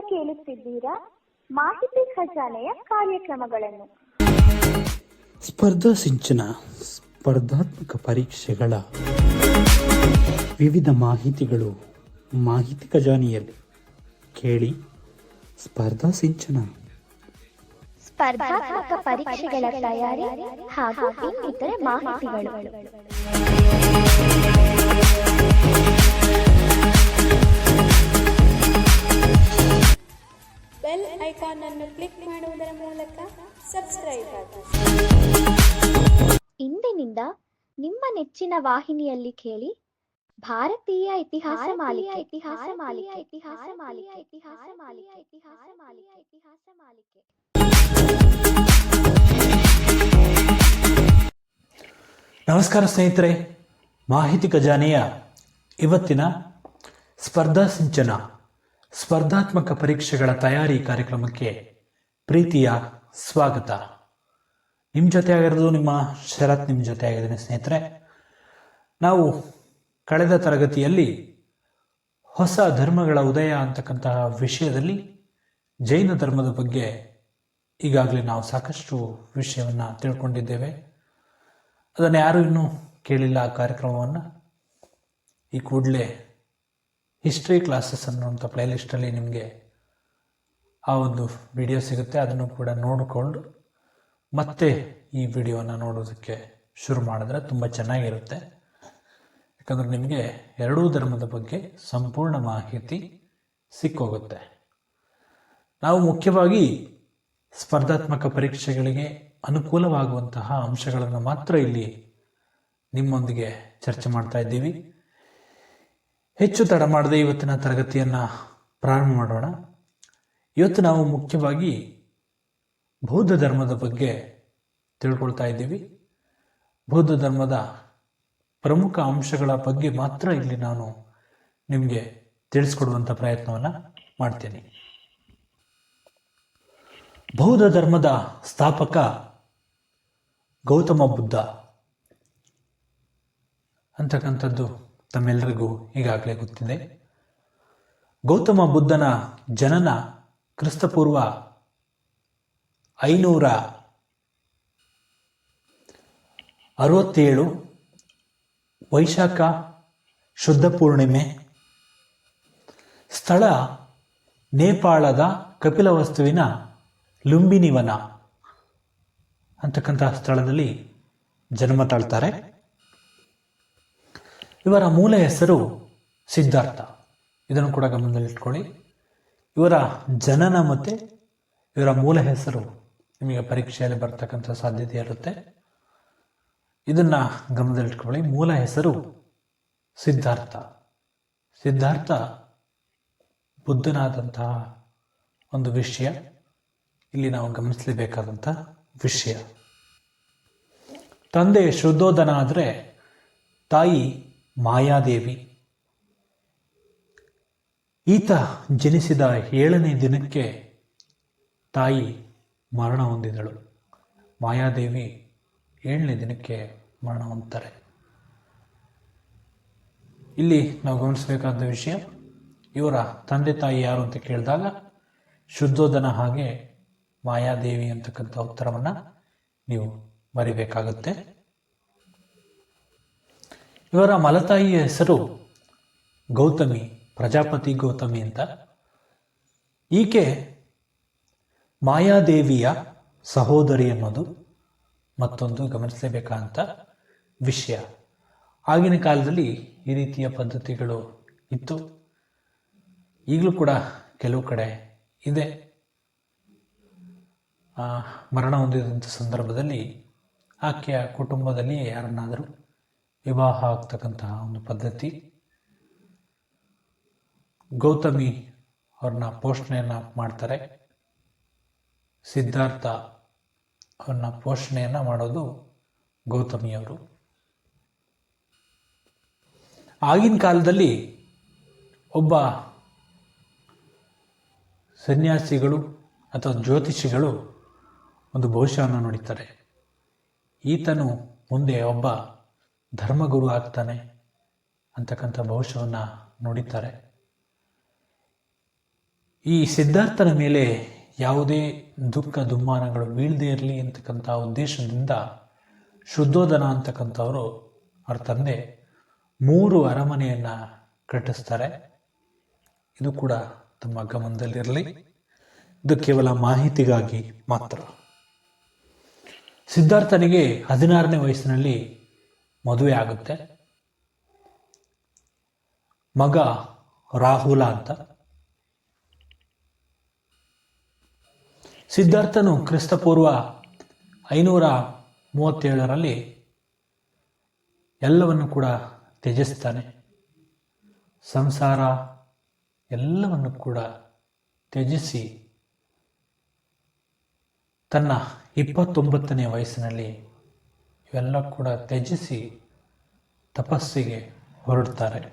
ಕೇಳುತ್ತಿದ್ದೀರಾ ಮಾಹಿತಿ ಖಜಾನೆಯ ಕಾರ್ಯಕ್ರಮಗಳನ್ನು. ಸ್ಪರ್ಧಾ ಸಿಂಚನ ಸ್ಪರ್ಧಾತ್ಮಕ ಪರೀಕ್ಷೆಗಳ ವಿವಿಧ ಮಾಹಿತಿಗಳು ಮಾಹಿತಿ ಖಜಾನೆಯಲ್ಲಿ. ಕೇಳಿ ಸ್ಪರ್ಧಾ ಸಿಂಚನ. ಸ್ಪರ್ಧಾತ್ಮಕ ಪರೀಕ್ಷೆಗಳ ತಯಾರಿ ಹಾಗೂ ಇನ್ನಿತರೆ ಮಾಹಿತಿಗಳು. ಬೆಲ್ ಐಕಾನ್ ಅನ್ನು ಕ್ಲಿಕ್ ಮಾಡುವುದರ ಮೂಲಕ ಸಬ್ಸ್ಕ್ರೈಬ್ ಆಗಿ. ಇಂದಿನಿಂದ ನಿಮ್ಮ ನೆಚ್ಚಿನ ವಾಹಿನಿಯಲ್ಲಿ ಕೇಳಿ ಭಾರತೀಯ ಇತಿಹಾಸ ಮಾಲಿಕೆ ಇತಿಹಾಸ ಮಾಲಿಕೆ ಇತಿಹಾಸ ಮಾಲಿಕೆ ಇತಿಹಾಸ ಮಾಲಿಕೆ ಇತಿಹಾಸ ಮಾಲಿಕೆ. ಇತಿಹಾಸ ಮಾಲಿಕೆ. ನಮಸ್ಕಾರ ಸ್ನೇಹಿತರೆ ಮಾಹಿತಿ ಖಜಾನೆಯ ಇವತ್ತಿನ ಸ್ಪರ್ಧಾ ಸಿಂಚನ. ಸ್ಪರ್ಧಾತ್ಮಕ ಪರೀಕ್ಷೆಗಳ ತಯಾರಿ ಕಾರ್ಯಕ್ರಮಕ್ಕೆ ಪ್ರೀತಿಯ ಸ್ವಾಗತ. ನಿಮ್ಮ ಜೊತೆ ಆಗಿರೋದು ನಿಮ್ಮ ಶರತ್ ನಿಮ್ಮ ಜೊತೆ ಆಗಿದ್ದೀನಿ ಸ್ನೇಹಿತರೆ. ನಾವು ಕಳೆದ ತರಗತಿಯಲ್ಲಿ ಹೊಸ ಧರ್ಮಗಳ ಉದಯ ಅಂತಕ್ಕಂತಹ ವಿಷಯದಲ್ಲಿ ಜೈನ ಧರ್ಮದ ಬಗ್ಗೆ ಈಗಾಗಲೇ ನಾವು ಸಾಕಷ್ಟು ವಿಷಯವನ್ನು ತಿಳ್ಕೊಂಡಿದ್ದೇವೆ. ಅದನ್ನು ಯಾರು ಇನ್ನೂ ಕೇಳಿಲ್ಲ ಆ ಕಾರ್ಯಕ್ರಮವನ್ನು. ಈ ಕೂಡಲೇ ಹಿಸ್ಟ್ರಿ ಕ್ಲಾಸಸ್ ಅನ್ನುವಂಥ ಪ್ಲೇಲಿಸ್ಟಲ್ಲಿ ನಿಮಗೆ ಆ ಒಂದು ವಿಡಿಯೋ ಸಿಗುತ್ತೆ. ಅದನ್ನು ಕೂಡ ನೋಡಿಕೊಂಡು ಮತ್ತೆ ಈ ವಿಡಿಯೋನ ನೋಡೋದಕ್ಕೆ ಶುರು ಮಾಡಿದ್ರೆ ತುಂಬ ಚೆನ್ನಾಗಿರುತ್ತೆ. ಯಾಕಂದರೆ ನಿಮಗೆ ಎರಡೂ ಧರ್ಮದ ಬಗ್ಗೆ ಸಂಪೂರ್ಣ ಮಾಹಿತಿ ಸಿಕ್ಕೋಗುತ್ತೆ. ನಾವು ಮುಖ್ಯವಾಗಿ ಸ್ಪರ್ಧಾತ್ಮಕ ಪರೀಕ್ಷೆಗಳಿಗೆ ಅನುಕೂಲವಾಗುವಂತಹ ಅಂಶಗಳನ್ನು ಮಾತ್ರ ಇಲ್ಲಿ ನಿಮ್ಮೊಂದಿಗೆ ಚರ್ಚೆ ಮಾಡ್ತಾ ಇದ್ದೀವಿ. ಹೆಚ್ಚು ತಡ ಮಾಡದೆ ಇವತ್ತಿನ ತರಗತಿಯನ್ನು ಪ್ರಾರಂಭ ಮಾಡೋಣ. ಇವತ್ತು ನಾವು ಮುಖ್ಯವಾಗಿ ಬೌದ್ಧ ಧರ್ಮದ ಬಗ್ಗೆ ತಿಳ್ಕೊಳ್ತಾ ಇದ್ದೀವಿ. ಬೌದ್ಧ ಧರ್ಮದ ಪ್ರಮುಖ ಅಂಶಗಳ ಬಗ್ಗೆ ಮಾತ್ರ ಇಲ್ಲಿ ನಾನು ನಿಮಗೆ ತಿಳಿಸ್ಕೊಡುವಂಥ ಪ್ರಯತ್ನವನ್ನು ಮಾಡ್ತೀನಿ. ಬೌದ್ಧ ಧರ್ಮದ ಸ್ಥಾಪಕ ಗೌತಮ ಬುದ್ಧ ಅಂತಕ್ಕಂಥದ್ದು ತಮ್ಮೆಲ್ಲರಿಗೂ ಈಗಾಗಲೇ ಗೊತ್ತಿದೆ. ಗೌತಮ ಬುದ್ಧನ ಜನನ ಕ್ರಿಸ್ತಪೂರ್ವ ಐನೂರ ಅರವತ್ತೇಳು ವೈಶಾಖ ಶುದ್ಧ ಪೂರ್ಣಿಮೆ. ಸ್ಥಳ ನೇಪಾಳದ ಕಪಿಲವಸ್ತುವಿನ ಲುಂಬಿನಿವನ ಅಂತಕ್ಕಂತಹ ಸ್ಥಳದಲ್ಲಿ ಜನ್ಮ ತಾಳ್ತಾರೆ. ಇವರ ಮೂಲ ಹೆಸರು ಸಿದ್ಧಾರ್ಥ. ಇದನ್ನು ಕೂಡ ಗಮನದಲ್ಲಿಟ್ಕೊಳ್ಳಿ. ಇವರ ಜನನ ಮತ್ತು ಇವರ ಮೂಲ ಹೆಸರು ನಿಮಗೆ ಪರೀಕ್ಷೆಯಲ್ಲಿ ಬರ್ತಕ್ಕಂಥ ಸಾಧ್ಯತೆ ಇರುತ್ತೆ. ಇದನ್ನು ಗಮನದಲ್ಲಿಟ್ಕೊಳ್ಳಿ. ಮೂಲ ಹೆಸರು ಸಿದ್ಧಾರ್ಥ. ಸಿದ್ಧಾರ್ಥ ಬುದ್ಧನಾದಂತಹ ಒಂದು ವಿಷಯ. ಇಲ್ಲಿ ನಾವು ಗಮನಿಸಲೇಬೇಕಾದಂಥ ವಿಷಯ. ತಂದೆ ಶುದ್ಧೋಧನ ಆದರೆ ತಾಯಿ ಮಾಯಾದೇವಿ. ಈತ ಜನಿಸಿದ ಏಳನೇ ದಿನಕ್ಕೆ ತಾಯಿ ಮರಣ ಹೊಂದಿದಳು. ಮಾಯಾದೇವಿ ಏಳನೇ ದಿನಕ್ಕೆ ಮರಣ ಹೊಂದ್ತಾರೆ ಇಲ್ಲಿ ನಾವು ಗಮನಿಸಬೇಕಾದ ವಿಷಯ, ಇವರ ತಂದೆ ತಾಯಿ ಯಾರು ಅಂತ ಕೇಳಿದಾಗ ಶುದ್ಧೋಧನ ಹಾಗೆ ಮಾಯಾದೇವಿ ಅಂತಕ್ಕಂಥ ಉತ್ತರವನ್ನು ನೀವು ಬರಿಬೇಕಾಗುತ್ತೆ. ಇವರ ಮಲತಾಯಿಯ ಹೆಸರು ಗೌತಮಿ, ಪ್ರಜಾಪತಿ ಗೌತಮಿ ಅಂತ. ಈಕೆ ಮಾಯಾದೇವಿಯ ಸಹೋದರಿ ಅನ್ನೋದು ಮತ್ತೊಂದು ಗಮನಿಸಲೇಬೇಕಾದಂಥ ವಿಷಯ. ಆಗಿನ ಕಾಲದಲ್ಲಿ ಈ ರೀತಿಯ ಪದ್ಧತಿಗಳು ಇತ್ತು. ಈಗಲೂ ಕೂಡ ಕೆಲವು ಕಡೆ ಇದೆ. ಮರಣ ಹೊಂದಿದಂಥ ಸಂದರ್ಭದಲ್ಲಿ ಆಕೆಯ ಕುಟುಂಬದಲ್ಲಿ ಯಾರನ್ನಾದರೂ ವಿವಾಹ ಆಗ್ತಕ್ಕಂತಹ ಒಂದು ಪದ್ಧತಿ. ಗೌತಮಿ ಅವ್ರನ್ನ ಪೋಷಣೆಯನ್ನು ಮಾಡ್ತಾರೆ. ಸಿದ್ಧಾರ್ಥ ಅವ್ರನ್ನ ಪೋಷಣೆಯನ್ನು ಮಾಡೋದು ಗೌತಮಿಯವರು ಆಗಿನ ಕಾಲದಲ್ಲಿ ಒಬ್ಬ ಸನ್ಯಾಸಿಗಳು ಅಥವಾ ಜ್ಯೋತಿಷಿಗಳು ಒಂದು ಭವಿಷ್ಯವನ್ನು ನೋಡುತ್ತಾರೆ ಈತನು ಮುಂದೆ ಒಬ್ಬ ಧರ್ಮಗುರು ಆಗ್ತಾನೆ ಅಂತಕ್ಕಂಥ ಭವಿಷ್ಯವನ್ನು ನೋಡಿದ್ದಾರೆ. ಈ ಸಿದ್ಧಾರ್ಥನ ಮೇಲೆ ಯಾವುದೇ ದುಃಖ ದುಮ್ಮಾನಗಳು ಬೀಳದೇ ಇರಲಿ ಅಂತಕ್ಕಂಥ ಉದ್ದೇಶದಿಂದ ಶುದ್ಧೋಧನ ಅಂತಕ್ಕಂಥವರು ಅವ್ರ ತಂದೆ ಮೂರು ಅರಮನೆಯನ್ನು ಕಟ್ಟಿಸ್ತಾರೆ. ಇದು ಕೂಡ ತಮ್ಮ ಗಮನದಲ್ಲಿರಲಿ. ಇದು ಕೇವಲ ಮಾಹಿತಿಗಾಗಿ ಮಾತ್ರ. ಸಿದ್ಧಾರ್ಥನಿಗೆ ಹದಿನಾರನೇ ವಯಸ್ಸಿನಲ್ಲಿ ಮದುವೆ ಆಗುತ್ತೆ ಮಗ ರಾಹುಲ ಅಂತ. ಸಿದ್ಧಾರ್ಥನು ಕ್ರಿಸ್ತಪೂರ್ವ ಐನೂರ ಮೂವತ್ತೇಳರಲ್ಲಿ ಎಲ್ಲವನ್ನು ಕೂಡ ತ್ಯಜಿಸ್ತಾನೆ. ಸಂಸಾರ ಎಲ್ಲವನ್ನು ಕೂಡ ತ್ಯಜಿಸಿ ತನ್ನ ಇಪ್ಪತ್ತೊಂಬತ್ತನೇ ವಯಸ್ಸಿನಲ್ಲಿ ಇವೆಲ್ಲ ಕೂಡ ತ್ಯಜಿಸಿ ತಪಸ್ಸಿಗೆ ಹೊರಡ್ತಾರೆ.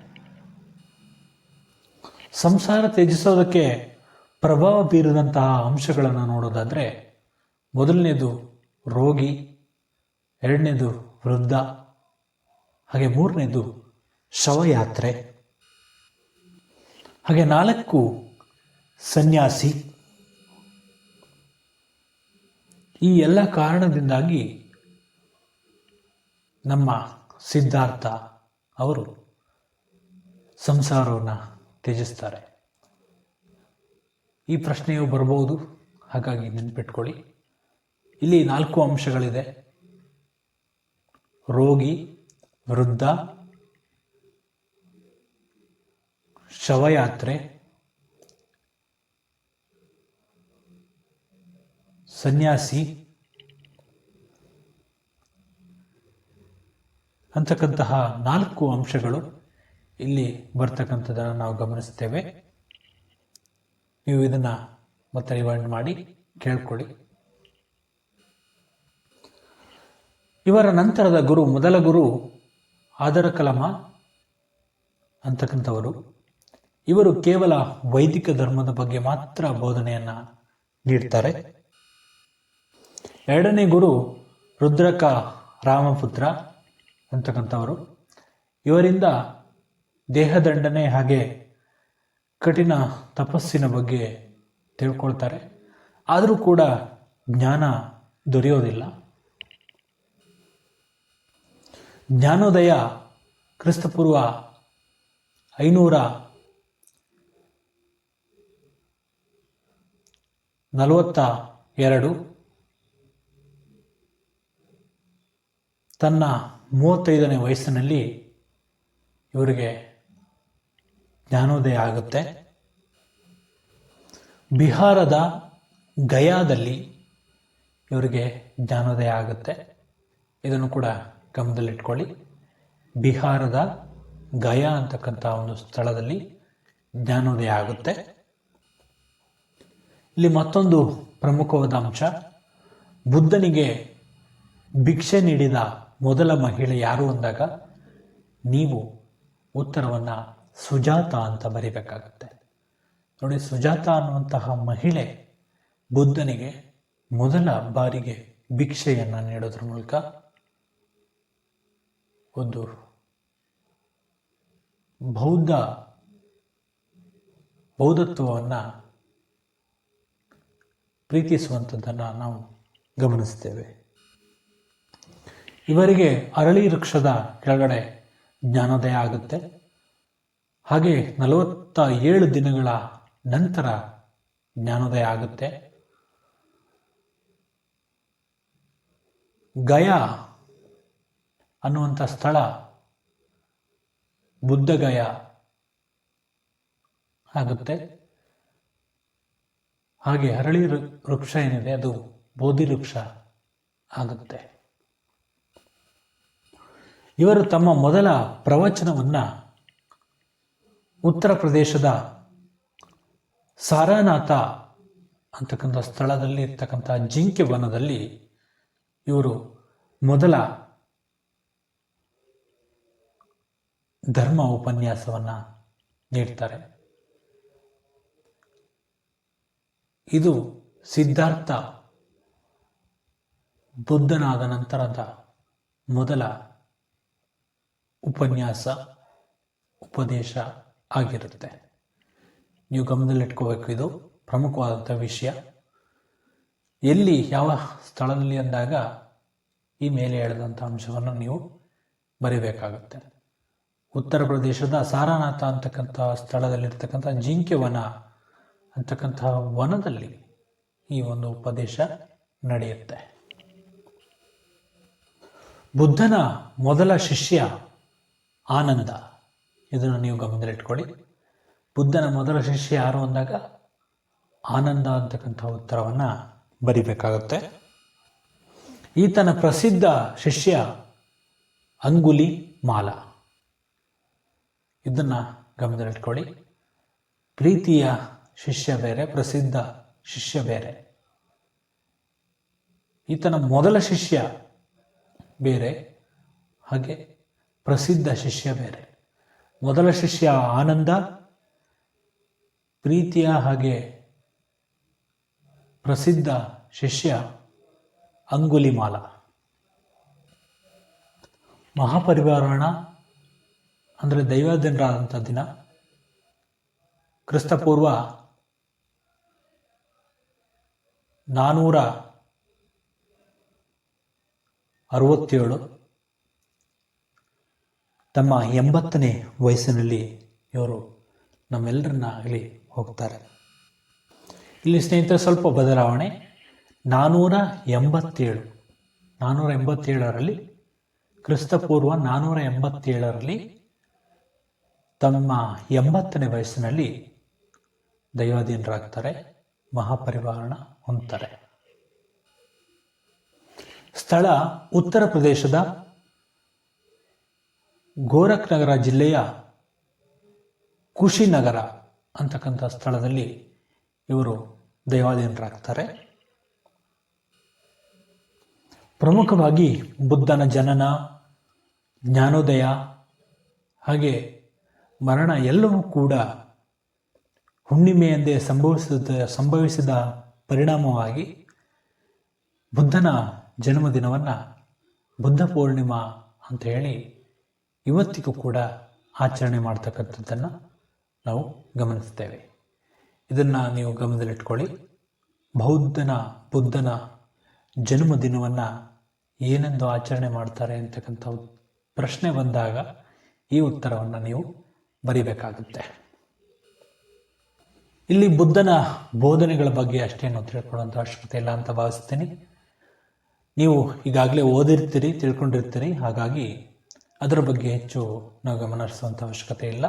ಸಂಸಾರ ತ್ಯಜಿಸೋದಕ್ಕೆ ಪ್ರಭಾವ ಬೀರಿದಂತಹ ಅಂಶಗಳನ್ನು ನೋಡೋದಾದರೆ, ಮೊದಲನೇದು ರೋಗಿ, ಎರಡನೇದು ವೃದ್ಧ, ಹಾಗೆ ಮೂರನೇದು ಶವಯಾತ್ರೆ, ಹಾಗೆ ನಾಲ್ಕು ಸನ್ಯಾಸಿ. ಈ ಎಲ್ಲ ಕಾರಣದಿಂದಾಗಿ ನಮ್ಮ ಸಿದ್ಧಾರ್ಥ ಅವರು ಸಂಸಾರವನ್ನು ತ್ಯಜಿಸ್ತಾರೆ. ಈ ಪ್ರಶ್ನೆಯು ಬರಬಹುದು, ಹಾಗಾಗಿ ನೆನ್ಪಿಟ್ಕೊಳ್ಳಿ. ಇಲ್ಲಿ ನಾಲ್ಕು ಅಂಶಗಳಿದೆ. ರೋಗಿ, ವೃದ್ಧ, ಶವಯಾತ್ರೆ, ಸನ್ಯಾಸಿ ಅಂತಕ್ಕಂತಹ ನಾಲ್ಕು ಅಂಶಗಳು ಇಲ್ಲಿ ಬರ್ತಕ್ಕಂಥದ್ದನ್ನು ನಾವು ಗಮನಿಸ್ತೇವೆ ನೀವು ಇದನ್ನು ಮತ್ತೆ ರಿವೈಂಡ್ ಮಾಡಿ, ಕೇಳ್ಕೊಳ್ಳಿ. ಇವರ ನಂತರದ ಗುರು, ಮೊದಲ ಗುರು ಆದರ ಕಲಮ ಅಂತಕ್ಕಂಥವರು. ಇವರು ಕೇವಲ ವೈದಿಕ ಧರ್ಮದ ಬಗ್ಗೆ ಮಾತ್ರ ಬೋಧನೆಯನ್ನು ನೀಡ್ತಾರೆ. ಎರಡನೇ ಗುರು ರುದ್ರಕ ರಾಮಪುತ್ರ. ಅಂತಕ್ಕಂಥವರು. ಇವರಿಂದ ದೇಹದಂಡನೆ ಹಾಗೆ ಕಠಿಣ ತಪಸ್ಸಿನ ಬಗ್ಗೆ ತಿಳ್ಕೊಳ್ತಾರೆ. ಆದರೂ ಕೂಡ ಜ್ಞಾನ ದೊರೆಯೋದಿಲ್ಲ. ಜ್ಞಾನೋದಯ ಕ್ರಿಸ್ತಪೂರ್ವ ಐನೂರ ನಲವತ್ತ ಎರಡು. ತನ್ನ ಮೂವತ್ತೈದನೇ ವಯಸ್ಸಿನಲ್ಲಿ ಇವರಿಗೆ ಜ್ಞಾನೋದಯ ಆಗುತ್ತೆ. ಬಿಹಾರದ ಗಯಾದಲ್ಲಿ ಇವರಿಗೆ ಜ್ಞಾನೋದಯ ಆಗುತ್ತೆ. ಇದನ್ನು ಕೂಡ ಗಮನದಲ್ಲಿಟ್ಕೊಳ್ಳಿ. ಬಿಹಾರದ ಗಯಾ ಅಂತಕ್ಕಂಥ ಒಂದು ಸ್ಥಳದಲ್ಲಿ ಜ್ಞಾನೋದಯ ಆಗುತ್ತೆ. ಇಲ್ಲಿ ಮತ್ತೊಂದು ಪ್ರಮುಖವಾದ ಅಂಶ, ಬುದ್ಧನಿಗೆ ಭಿಕ್ಷೆ ನೀಡಿದ ಮೊದಲ ಮಹಿಳೆ ಯಾರು ಅಂದಾಗ ನೀವು ಉತ್ತರವನ್ನು ಸುಜಾತ ಅಂತ ಬರಿಬೇಕಾಗುತ್ತೆ. ನೋಡಿ, ಸುಜಾತ ಅನ್ನುವಂತಹ ಮಹಿಳೆ ಬುದ್ಧನಿಗೆ ಮೊದಲ ಬಾರಿಗೆ ಭಿಕ್ಷೆಯನ್ನು ನೀಡೋದ್ರ ಮೂಲಕ ಒಂದು ಬೌದ್ಧ ಬೌದ್ಧತ್ವವನ್ನು ಪ್ರೀತಿಸುವಂಥದ್ದನ್ನು ನಾವು ಗಮನಿಸ್ತೇವೆ. ಇವರಿಗೆ ಅರಳಿ ವೃಕ್ಷದ ಕೆಳಗಡೆ ಜ್ಞಾನೋದಯ ಆಗುತ್ತೆ. ಹಾಗೆ ನಲವತ್ತ ಏಳು ದಿನಗಳ ನಂತರ ಜ್ಞಾನೋದಯ ಆಗುತ್ತೆ. ಗಯಾ ಅನ್ನುವಂಥ ಸ್ಥಳ, ಬುದ್ಧಗಯ ಆಗುತ್ತೆ. ಹಾಗೆ ಅರಳಿ ವೃಕ್ಷ ಏನಿದೆ, ಅದು ಬೋಧಿ ವೃಕ್ಷ ಆಗುತ್ತೆ. ಇವರು ತಮ್ಮ ಮೊದಲ ಪ್ರವಚನವನ್ನು ಉತ್ತರ ಪ್ರದೇಶದ ಸಾರಾನಾಥ ಅಂತಕ್ಕಂಥ ಸ್ಥಳದಲ್ಲಿ ಇರ್ತಕ್ಕಂಥ ಜಿಂಕೆ ವನದಲ್ಲಿ ಇವರು ಮೊದಲ ಧರ್ಮ ಉಪನ್ಯಾಸವನ್ನು ನೀಡ್ತಾರೆ. ಇದು ಸಿದ್ಧಾರ್ಥ ಬುದ್ಧನಾದ ನಂತರದ ಮೊದಲ ಉಪನ್ಯಾಸ, ಉಪದೇಶ ಆಗಿರುತ್ತೆ. ನೀವು ಗಮನದಲ್ಲಿಟ್ಕೋಬೇಕು ಇದು ಪ್ರಮುಖವಾದಂಥ ವಿಷಯ. ಎಲ್ಲಿ, ಯಾವ ಸ್ಥಳದಲ್ಲಿ ಅಂದಾಗ ಈ ಮೇಲೆ ಹೇಳಿದಂಥ ಅಂಶವನ್ನು ನೀವು ಬರೀಬೇಕಾಗುತ್ತೆ. ಉತ್ತರ ಪ್ರದೇಶದ ಸಾರಾನಾಥ ಅಂತಕ್ಕಂಥ ಸ್ಥಳದಲ್ಲಿರ್ತಕ್ಕಂಥ ಜಿಂಕೆ ವನ ಅಂತಕ್ಕಂಥ ವನದಲ್ಲಿ ಈ ಒಂದು ಉಪದೇಶ ನಡೆಯುತ್ತೆ. ಬುದ್ಧನ ಮೊದಲ ಶಿಷ್ಯ ಆನಂದ. ಇದನ್ನು ನೀವು ಗಮನದಲ್ಲಿಟ್ಕೊಳ್ಳಿ ಬುದ್ಧನ ಮೊದಲ ಶಿಷ್ಯ ಯಾರು ಅಂದಾಗ ಆನಂದ ಅಂತಕ್ಕಂಥ ಉತ್ತರವನ್ನು ಬರಿಬೇಕಾಗುತ್ತೆ. ಈತನ ಪ್ರಸಿದ್ಧ ಶಿಷ್ಯ ಅಂಗುಲಿ ಮಾಲ. ಇದನ್ನು ಗಮನದಲ್ಲಿಟ್ಕೊಳ್ಳಿ ಪ್ರೀತಿಯ ಶಿಷ್ಯ ಬೇರೆ, ಪ್ರಸಿದ್ಧ ಶಿಷ್ಯ ಬೇರೆ. ಈತನ ಮೊದಲ ಶಿಷ್ಯ ಬೇರೆ, ಹಾಗೆ ಪ್ರಸಿದ್ಧ ಶಿಷ್ಯ ಬೇರೆ. ಮೊದಲ ಶಿಷ್ಯ ಆನಂದ, ಪ್ರೀತಿಯ ಹಾಗೆ ಪ್ರಸಿದ್ಧ ಶಿಷ್ಯ ಅಂಗುಲಿಮಾಲ. ಮಹಾಪರಿವಾರಣ ಅಂದರೆ ದೈವಾಧೀನರಾದಂಥ ದಿನ. ಕ್ರಿಸ್ತಪೂರ್ವ ನಾನ್ನೂರ ಅರವತ್ತೇಳು. ತಮ್ಮ ಎಂಬತ್ತನೇ ವಯಸ್ಸಿನಲ್ಲಿ ಇವರು ನಮ್ಮೆಲ್ಲರನ್ನ ಆಗಲಿ ಹೋಗ್ತಾರೆ. ಇಲ್ಲಿ ಸ್ನೇಹಿತರೆ ಸ್ವಲ್ಪ ಬದಲಾವಣೆ. ನಾನ್ನೂರ ಎಂಬತ್ತೇಳು. ನಾನ್ನೂರ ಎಂಬತ್ತೇಳರಲ್ಲಿ ಕ್ರಿಸ್ತಪೂರ್ವ ನಾನ್ನೂರ ಎಂಬತ್ತೇಳರಲ್ಲಿ ತಮ್ಮ ಎಂಬತ್ತನೇ ವಯಸ್ಸಿನಲ್ಲಿ ದೈವಾಧೀನರಾಗ್ತಾರೆ ಮಹಾಪರಿವಾರಣ ಹೊಂದ್ತಾರೆ. ಸ್ಥಳ ಉತ್ತರ ಪ್ರದೇಶದ ಗೋರಖ್ನಗರ ಜಿಲ್ಲೆಯ ಕುಶಿನಗರ ಅಂತಕ್ಕಂಥ ಸ್ಥಳದಲ್ಲಿ ಇವರು ದೈವಾಧೀನರಾಗ್ತಾರೆ. ಪ್ರಮುಖವಾಗಿ ಬುದ್ಧನ ಜನನ, ಜ್ಞಾನೋದಯ, ಹಾಗೆ ಮರಣ ಎಲ್ಲವೂ ಕೂಡ ಹುಣ್ಣಿಮೆಯಂದೇ ಸಂಭವಿಸಿದ ಸಂಭವಿಸಿದ ಪರಿಣಾಮವಾಗಿ ಬುದ್ಧನ ಜನ್ಮದಿನವನ್ನು ಬುದ್ಧ ಪೂರ್ಣಿಮಾ ಅಂತ ಹೇಳಿ ಇವತ್ತಿಗೂ ಕೂಡ ಆಚರಣೆ ಮಾಡ್ತಕ್ಕಂಥದ್ದನ್ನು ನಾವು ಗಮನಿಸ್ತೇವೆ. ಇದನ್ನು ನೀವು ಗಮನದಲ್ಲಿಟ್ಕೊಳ್ಳಿ. ಬೌದ್ಧನ, ಬುದ್ಧನ ಜನ್ಮದಿನವನ್ನು ಏನೆಂದು ಆಚರಣೆ ಮಾಡ್ತಾರೆ ಅಂತಕ್ಕಂಥ ಪ್ರಶ್ನೆ ಬಂದಾಗ ಈ ಉತ್ತರವನ್ನು ನೀವು ಬರಿಬೇಕಾಗುತ್ತೆ. ಇಲ್ಲಿ ಬುದ್ಧನ ಬೋಧನೆಗಳ ಬಗ್ಗೆ ಅಷ್ಟೇನು ತಿಳ್ಕೊಳ್ಳುವಂಥ ಅವಶ್ಯಕತೆ ಇಲ್ಲ ಅಂತ ಭಾವಿಸ್ತೀನಿ. ನೀವು ಈಗಾಗಲೇ ಓದಿರ್ತೀರಿ, ತಿಳ್ಕೊಂಡಿರ್ತೀರಿ. ಹಾಗಾಗಿ ಅದರ ಬಗ್ಗೆ ಹೆಚ್ಚು ನಾವು ಗಮನ ಹರಿಸುವಂಥ ಅವಶ್ಯಕತೆ ಇಲ್ಲ.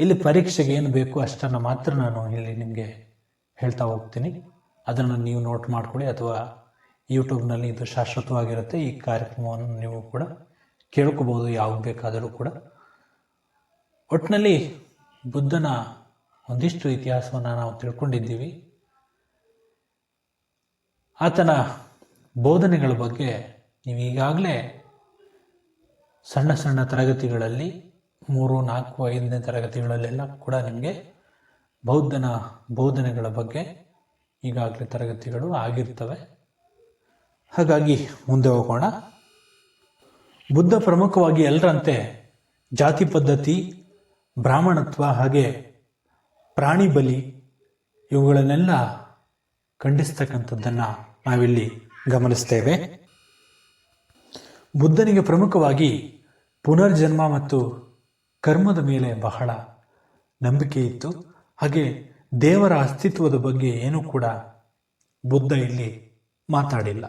ಇಲ್ಲಿ ಪರೀಕ್ಷೆಗೆ ಏನು ಬೇಕು ಅಷ್ಟನ್ನು ಮಾತ್ರ ನಾನು ಇಲ್ಲಿ ನಿಮಗೆ ಹೇಳ್ತಾ ಹೋಗ್ತೀನಿ. ಅದನ್ನು ನೀವು ನೋಟ್ ಮಾಡ್ಕೊಳ್ಳಿ ಅಥವಾ ಯೂಟ್ಯೂಬ್ನಲ್ಲಿ ಇದು ಶಾಶ್ವತವಾಗಿರುತ್ತೆ. ಈ ಕಾರ್ಯಕ್ರಮವನ್ನು ನೀವು ಕೂಡ ಕೇಳ್ಕೋಬೋದು, ಯಾವಾಗ ಬೇಕಾದರೂ ಕೂಡ. ಒಟ್ಟಿನಲ್ಲಿ ಬುದ್ಧನ ಒಂದಿಷ್ಟು ಇತಿಹಾಸವನ್ನು ನಾವು ತಿಳ್ಕೊಂಡಿದ್ದೀವಿ. ಆತನ ಬೋಧನೆಗಳ ಬಗ್ಗೆ ನೀವು ಈಗಾಗಲೇ ಸಣ್ಣ ಸಣ್ಣ ತರಗತಿಗಳಲ್ಲಿ, ಮೂರು, ನಾಲ್ಕು, ಐದನೇ ತರಗತಿಗಳಲ್ಲೆಲ್ಲ ಕೂಡ ನಿಮಗೆ ಬೌದ್ಧನ, ಬೋಧನೆಗಳ ಬಗ್ಗೆ ಈಗಾಗಲೇ ತರಗತಿಗಳು ಆಗಿರ್ತವೆ. ಹಾಗಾಗಿ ಮುಂದೆ ಹೋಗೋಣ. ಬುದ್ಧ ಪ್ರಮುಖವಾಗಿ ಎಲ್ಲರಂತೆ ಜಾತಿ ಪದ್ಧತಿ, ಬ್ರಾಹ್ಮಣತ್ವ ಹಾಗೆ ಪ್ರಾಣಿ ಬಲಿ ಇವುಗಳನ್ನೆಲ್ಲ ಖಂಡಿಸ್ತಕ್ಕಂಥದ್ದನ್ನು ನಾವಿಲ್ಲಿ ಗಮನಿಸ್ತೇವೆ. ಬುದ್ಧನಿಗೆ ಪ್ರಮುಖವಾಗಿ ಪುನರ್ಜನ್ಮ ಮತ್ತು ಕರ್ಮದ ಮೇಲೆ ಬಹಳ ನಂಬಿಕೆ ಇತ್ತು. ಹಾಗೆ ದೇವರ ಅಸ್ತಿತ್ವದ ಬಗ್ಗೆ ಏನೂ ಕೂಡ ಬುದ್ಧ ಇಲ್ಲಿ ಮಾತಾಡಿಲ್ಲ.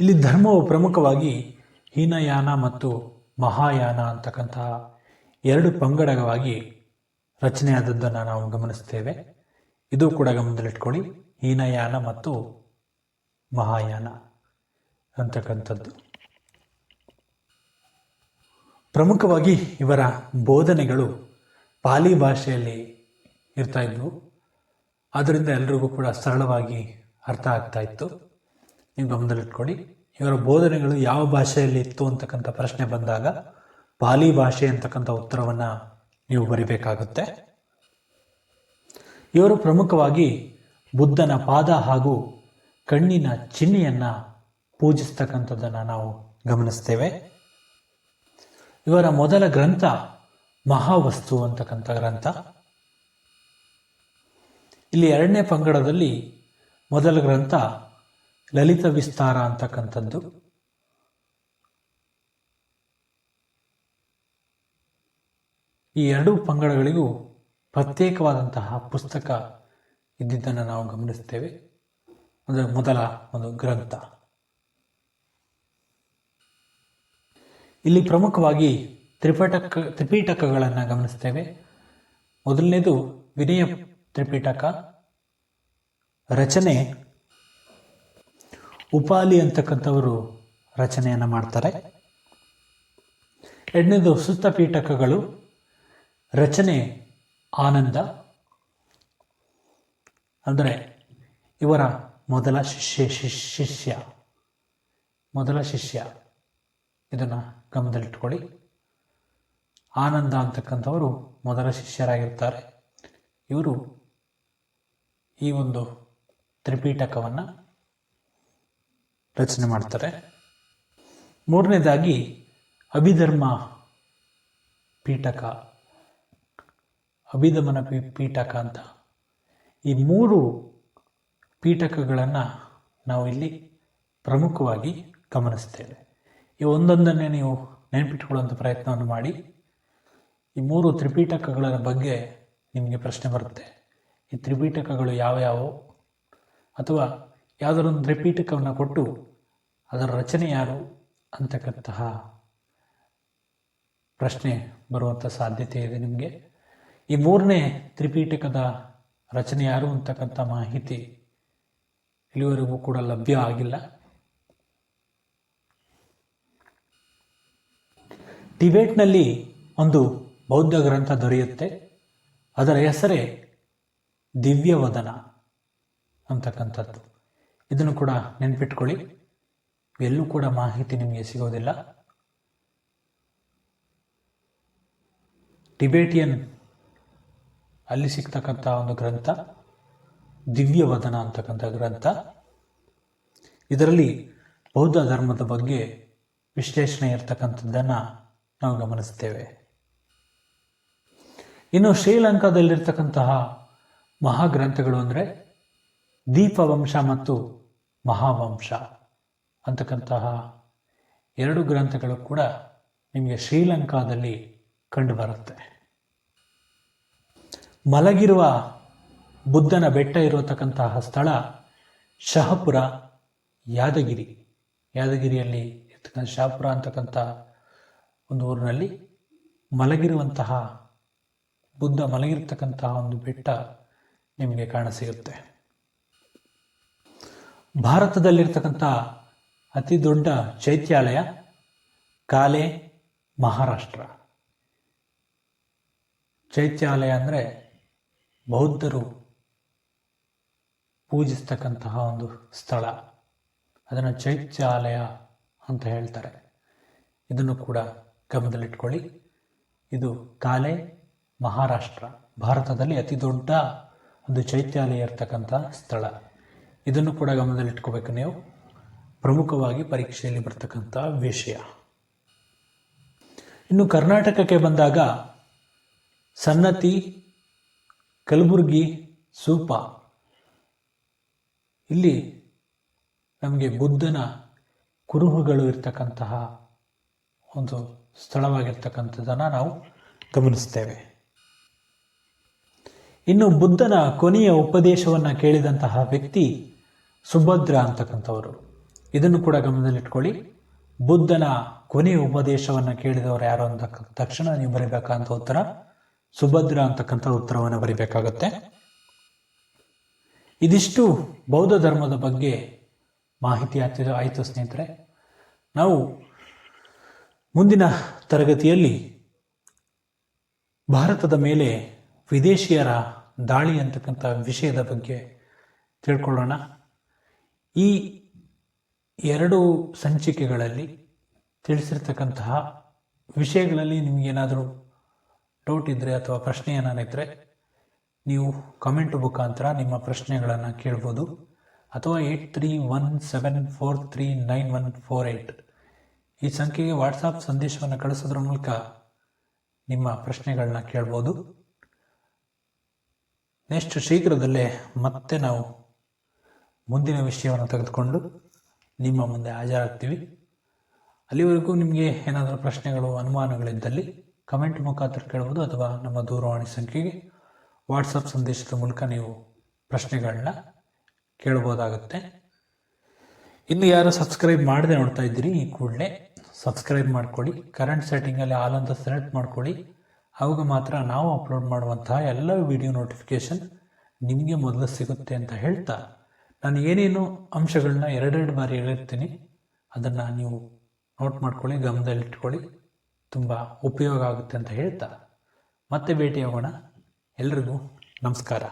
ಇಲ್ಲಿ ಧರ್ಮವು ಪ್ರಮುಖವಾಗಿ ಹೀನಯಾನ ಮತ್ತು ಮಹಾಯಾನ ಅಂತಕ್ಕಂತಹ ಎರಡು ಪಂಗಡವಾಗಿ ರಚನೆಯಾದದ್ದನ್ನು ನಾವು ಗಮನಿಸ್ತೇವೆ ಇದು ಕೂಡ ಗಮನದಲ್ಲಿಟ್ಕೊಳ್ಳಿ. ಹೀನಯಾನ ಮತ್ತು ಮಹಾಯಾನ ಅಂತಕ್ಕಂಥದ್ದು. ಪ್ರಮುಖವಾಗಿ ಇವರ ಬೋಧನೆಗಳು ಪಾಲಿ ಭಾಷೆಯಲ್ಲಿ ಇರ್ತಾ ಇದ್ವು. ಆದ್ದರಿಂದ ಎಲ್ರಿಗೂ ಕೂಡ ಸರಳವಾಗಿ ಅರ್ಥ ಆಗ್ತಾ ಇತ್ತು. ನೀವು ಗಮನದಲ್ಲಿಟ್ಕೊಳ್ಳಿ, ಇವರ ಬೋಧನೆಗಳು ಯಾವ ಭಾಷೆಯಲ್ಲಿ ಇತ್ತು ಅಂತಕ್ಕಂಥ ಪ್ರಶ್ನೆ ಬಂದಾಗ ಪಾಲಿ ಭಾಷೆ ಅಂತಕ್ಕಂಥ ಉತ್ತರವನ್ನು ನೀವು ಬರಿಬೇಕಾಗುತ್ತೆ. ಇವರು ಪ್ರಮುಖವಾಗಿ ಬುದ್ಧನ ಪಾದ ಹಾಗೂ ಕಣ್ಣಿನ ಚಿಹ್ನೆಯನ್ನು ಪೂಜಿಸ್ತಕ್ಕಂಥದ್ದನ್ನು ನಾವು ಗಮನಿಸ್ತೇವೆ. ಇವರ ಮೊದಲ ಗ್ರಂಥ ಮಹಾವಸ್ತು ಅಂತಕ್ಕಂಥ ಗ್ರಂಥ. ಇಲ್ಲಿ ಎರಡನೇ ಪಂಗಡದಲ್ಲಿ ಮೊದಲ ಗ್ರಂಥ ಲಲಿತ ವಿಸ್ತಾರ ಅಂತಕ್ಕಂಥದ್ದು. ಈ ಎರಡೂ ಪಂಗಡಗಳಿಗೂ ಪ್ರತ್ಯೇಕವಾದಂತಹ ಪುಸ್ತಕ ಇದ್ದಿದ್ದನ್ನು ನಾವು ಗಮನಿಸ್ತೇವೆ ಅಂದರೆ ಮೊದಲ ಒಂದು ಗ್ರಂಥ. ಇಲ್ಲಿ ಪ್ರಮುಖವಾಗಿ ತ್ರಿಪಟಕ ತ್ರಿಪೀಠಕಗಳನ್ನು ಗಮನಿಸ್ತೇವೆ. ಮೊದಲನೇದು ವಿನಯ ತ್ರಿಪೀಠಕ ರಚನೆ, ಉಪಾಲಿ ಅಂತಕ್ಕಂಥವರು ರಚನೆಯನ್ನು ಮಾಡ್ತಾರೆ. ಎರಡನೇದು ಸುಸ್ತ ಪೀಠಕಗಳು, ರಚನೆ, ಆನಂದ. ಅಂದರೆ ಇವರ ಮೊದಲ ಶಿಷ್ಯ ಶಿಷ್ಯ, ಮೊದಲ ಶಿಷ್ಯ. ಇದನ್ನು ಗಮನದಲ್ಲಿಟ್ಕೊಳ್ಳಿ ಆನಂದ ಅಂತಕ್ಕಂಥವರು ಮೊದಲ ಶಿಷ್ಯರಾಗಿರ್ತಾರೆ ಇವರು ಈ ಒಂದು ತ್ರಿಪೀಠಕವನ್ನು ರಚನೆ ಮಾಡ್ತಾರೆ. ಮೂರನೇದಾಗಿ ಅಭಿಧರ್ಮ ಪೀಠಕ. ಅಭಿಧಮನ ಪೀ ಪೀಠಕ ಅಂತ. ಈ ಮೂರು ಪೀಠಕಗಳನ್ನು ನಾವು ಇಲ್ಲಿ ಪ್ರಮುಖವಾಗಿ ಗಮನಿಸ್ತೇವೆ. ಈ ಒಂದೊಂದನ್ನೇ ನೀವು ನೆನಪಿಟ್ಕೊಳ್ಳುವಂಥ ಪ್ರಯತ್ನವನ್ನು ಮಾಡಿ. ಈ ಮೂರು ತ್ರಿಪೀಠಕಗಳ ಬಗ್ಗೆ ನಿಮಗೆ ಪ್ರಶ್ನೆ ಬರುತ್ತೆ. ಈ ತ್ರಿಪೀಠಕಗಳು ಯಾವ್ಯಾವು? ಅಥವಾ ಯಾವುದರೊಂದು ತ್ರಿಪೀಠಕವನ್ನು ಕೊಟ್ಟು ಅದರ ರಚನೆ ಯಾರು ಅಂತಕ್ಕಂತಹ ಪ್ರಶ್ನೆ ಬರುವಂಥ ಸಾಧ್ಯತೆ ಇದೆ ನಿಮಗೆ. ಈ ಮೂರನೇ ತ್ರಿಪೀಠಕದ ರಚನೆ ಯಾರು ಅಂತಕ್ಕಂಥ ಮಾಹಿತಿ ಇಲ್ಲಿವರೆಗೂ ಕೂಡ ಲಭ್ಯ ಆಗಿಲ್ಲ. ಟಿಬೇಟ್ನಲ್ಲಿ ಒಂದು ಬೌದ್ಧ ಗ್ರಂಥ ದೊರೆಯುತ್ತೆ. ಅದರ ಹೆಸರೇ ದಿವ್ಯವದನ ಅಂತಕ್ಕಂಥದ್ದು. ಇದನ್ನು ಕೂಡ ನೆನ್ಪಿಟ್ಕೊಳ್ಳಿ. ಎಲ್ಲೂ ಕೂಡ ಮಾಹಿತಿ ನಿಮಗೆ ಸಿಗೋದಿಲ್ಲ. ಟಿಬೇಟಿಯನ್ ಅಲ್ಲಿ ಸಿಗ್ತಕ್ಕಂಥ ಒಂದು ಗ್ರಂಥ, ದಿವ್ಯವದನ ಅಂತಕ್ಕಂಥ ಗ್ರಂಥ. ಇದರಲ್ಲಿ ಬೌದ್ಧ ಧರ್ಮದ ಬಗ್ಗೆ ವಿಶ್ಲೇಷಣೆ ಇರ್ತಕ್ಕಂಥದ್ದನ್ನು ನಾವು ಗಮನಿಸ್ತೇವೆ ಇನ್ನು ಶ್ರೀಲಂಕಾದಲ್ಲಿರ್ತಕ್ಕಂತಹ ಮಹಾಗ್ರಂಥಗಳು ಅಂದರೆ ದೀಪವಂಶ ಮತ್ತು ಮಹಾವಂಶ ಅಂತಕ್ಕಂತಹ ಎರಡು ಗ್ರಂಥಗಳು ಕೂಡ ನಿಮಗೆ ಶ್ರೀಲಂಕಾದಲ್ಲಿ ಕಂಡುಬರುತ್ತೆ ಮಲಗಿರುವ ಬುದ್ಧನ ಬೆಟ್ಟ ಇರತಕ್ಕಂತಹ ಸ್ಥಳ ಶಹಪುರ ಯಾದಗಿರಿ. ಯಾದಗಿರಿಯಲ್ಲಿ ಇರ್ತಕ್ಕಂಥ ಶಹಪುರ ಅಂತಕ್ಕಂಥ ಒಂದು ಊರಿನಲ್ಲಿ ಮಲಗಿರುವಂತಹ, ಬುದ್ಧ ಮಲಗಿರ್ತಕ್ಕಂತಹ ಒಂದು ಬೆಟ್ಟ ನಿಮಗೆ ಕಾಣಸಿಗುತ್ತೆ ಭಾರತದಲ್ಲಿರ್ತಕ್ಕಂಥ ಅತಿ ದೊಡ್ಡ ಚೈತ್ಯಾಲಯ ಕಾಲೆ ಮಹಾರಾಷ್ಟ್ರ. ಚೈತ್ಯಾಲಯ ಅಂದರೆ ಬೌದ್ಧರು ಪೂಜಿಸ್ತಕ್ಕಂತಹ ಒಂದು ಸ್ಥಳ. ಅದನ್ನು ಚೈತ್ಯಾಲಯ ಅಂತ ಹೇಳ್ತಾರೆ. ಇದನ್ನು ಕೂಡ ಗಮನದಲ್ಲಿಟ್ಕೊಳ್ಳಿ. ಇದು ಕಾಲೆ ಮಹಾರಾಷ್ಟ್ರ. ಭಾರತದಲ್ಲಿ ಅತಿ ದೊಡ್ಡ ಒಂದು ಚೈತ್ಯಾಲಯ ಇರ್ತಕ್ಕಂಥ ಸ್ಥಳ. ಇದನ್ನು ಕೂಡ ಗಮನದಲ್ಲಿಟ್ಕೋಬೇಕು ನೀವು. ಪ್ರಮುಖವಾಗಿ ಪರೀಕ್ಷೆಯಲ್ಲಿ ಬರ್ತಕ್ಕಂಥ ವಿಷಯ. ಇನ್ನು ಕರ್ನಾಟಕಕ್ಕೆ ಬಂದಾಗ ಸನ್ನತಿ, ಕಲಬುರಗಿ, ಸೂಪ. ಇಲ್ಲಿ ನಮಗೆ ಬುದ್ಧನ ಕುರುಹುಗಳು ಇರ್ತಕ್ಕಂತಹ ಒಂದು ಸ್ಥಳವಾಗಿರ್ತಕ್ಕಂಥದ್ದನ್ನು ನಾವು ಗಮನಿಸ್ತೇವೆ. ಇನ್ನು ಬುದ್ಧನ ಕೊನೆಯ ಉಪದೇಶವನ್ನು ಕೇಳಿದಂತಹ ವ್ಯಕ್ತಿ ಸುಭದ್ರ ಅಂತಕ್ಕಂಥವರು. ಇದನ್ನು ಕೂಡ ಗಮನದಲ್ಲಿಟ್ಕೊಳ್ಳಿ. ಬುದ್ಧನ ಕೊನೆಯ ಉಪದೇಶವನ್ನು ಕೇಳಿದವರು ಯಾರು ಅಂತ ತಕ್ಷಣ ನೀವು ಬರೀಬೇಕಾದಂಥ ಉತ್ತರ ಸುಭದ್ರ ಅಂತಕ್ಕಂಥ ಉತ್ತರವನ್ನು ಬರೀಬೇಕಾಗತ್ತೆ. ಇದಿಷ್ಟು ಬೌದ್ಧ ಧರ್ಮದ ಬಗ್ಗೆ ಮಾಹಿತಿ ಆಯ್ತು ಆಯಿತು ಸ್ನೇಹಿತರೆ, ನಾವು ಮುಂದಿನ ತರಗತಿಯಲ್ಲಿ ಭಾರತದ ಮೇಲೆ ವಿದೇಶಿಯರ ದಾಳಿ ಅಂತಕ್ಕಂಥ ವಿಷಯದ ಬಗ್ಗೆ ತಿಳ್ಕೊಳ್ಳೋಣ. ಈ ಎರಡು ಸಂಚಿಕೆಗಳಲ್ಲಿ ತಿಳಿಸಿರ್ತಕ್ಕಂತಹ ವಿಷಯಗಳಲ್ಲಿ ನಿಮಗೇನಾದರೂ ಡೌಟ್ ಇದ್ದರೆ ಅಥವಾ ಪ್ರಶ್ನೆ ಏನಾನಿದ್ದರೆ ನೀವು ಕಮೆಂಟ್ ಮುಖಾಂತರ ನಿಮ್ಮ ಪ್ರಶ್ನೆಗಳನ್ನು ಕೇಳ್ಬೋದು. ಅಥವಾ eight three one seven four three nine one four eight ಈ ಸಂಖ್ಯೆಗೆ ವಾಟ್ಸಾಪ್ ಸಂದೇಶವನ್ನು ಕಳಿಸೋದ್ರ ಮೂಲಕ ನಿಮ್ಮ ಪ್ರಶ್ನೆಗಳನ್ನ ಕೇಳ್ಬೋದು. ನೆಕ್ಸ್ಟ್ ಶೀಘ್ರದಲ್ಲೇ ಮತ್ತೆ ನಾವು ಮುಂದಿನ ವಿಷಯವನ್ನು ತೆಗೆದುಕೊಂಡು ನಿಮ್ಮ ಮುಂದೆ ಹಾಜರಾಗ್ತೀವಿ. ಅಲ್ಲಿವರೆಗೂ ನಿಮಗೆ ಏನಾದರೂ ಪ್ರಶ್ನೆಗಳು, ಅನುಮಾನಗಳಿದ್ದಲ್ಲಿ ಕಮೆಂಟ್ ಮುಖಾಂತರ ಕೇಳ್ಬೋದು ಅಥವಾ ನಮ್ಮ ದೂರವಾಣಿ ಸಂಖ್ಯೆಗೆ ವಾಟ್ಸಪ್ ಸಂದೇಶದ ಮೂಲಕ ನೀವು ಪ್ರಶ್ನೆಗಳನ್ನ ಕೇಳ್ಬೋದಾಗುತ್ತೆ. ಇನ್ನು ಯಾರು ಸಬ್ಸ್ಕ್ರೈಬ್ ಮಾಡದೆ ನೋಡ್ತಾ ಇದ್ದೀರಿ, ಈ ಕೂಡಲೇ ಸಬ್ಸ್ಕ್ರೈಬ್ ಮಾಡ್ಕೊಳ್ಳಿ ಕರೆಂಟ್ ಸೆಟ್ಟಿಂಗಲ್ಲಿ ಆಲ್ ಅಂತ ಸೆಲೆಕ್ಟ್ ಮಾಡ್ಕೊಳ್ಳಿ. ಅವಾಗ ಮಾತ್ರ ನಾವು ಅಪ್ಲೋಡ್ ಮಾಡುವಂತಹ ಎಲ್ಲ ವಿಡಿಯೋ ನೋಟಿಫಿಕೇಷನ್ ನಿಮಗೆ ಮೊದಲು ಸಿಗುತ್ತೆ ಅಂತ ಹೇಳ್ತಾ, ನಾನು ಏನೇನು ಅಂಶಗಳನ್ನ ಎರಡೆರಡು ಬಾರಿ ಹೇಳಿರ್ತೀನಿ, ಅದನ್ನು ನೀವು ನೋಟ್ ಮಾಡ್ಕೊಳ್ಳಿ ಗಮನದಲ್ಲಿಟ್ಕೊಳ್ಳಿ ತುಂಬ ಉಪಯೋಗ ಆಗುತ್ತೆ ಅಂತ ಹೇಳ್ತಾ. ಮತ್ತೆ ಭೇಟಿಯಾಗೋಣ. ಎಲ್ರಿಗೂ ನಮಸ್ಕಾರ.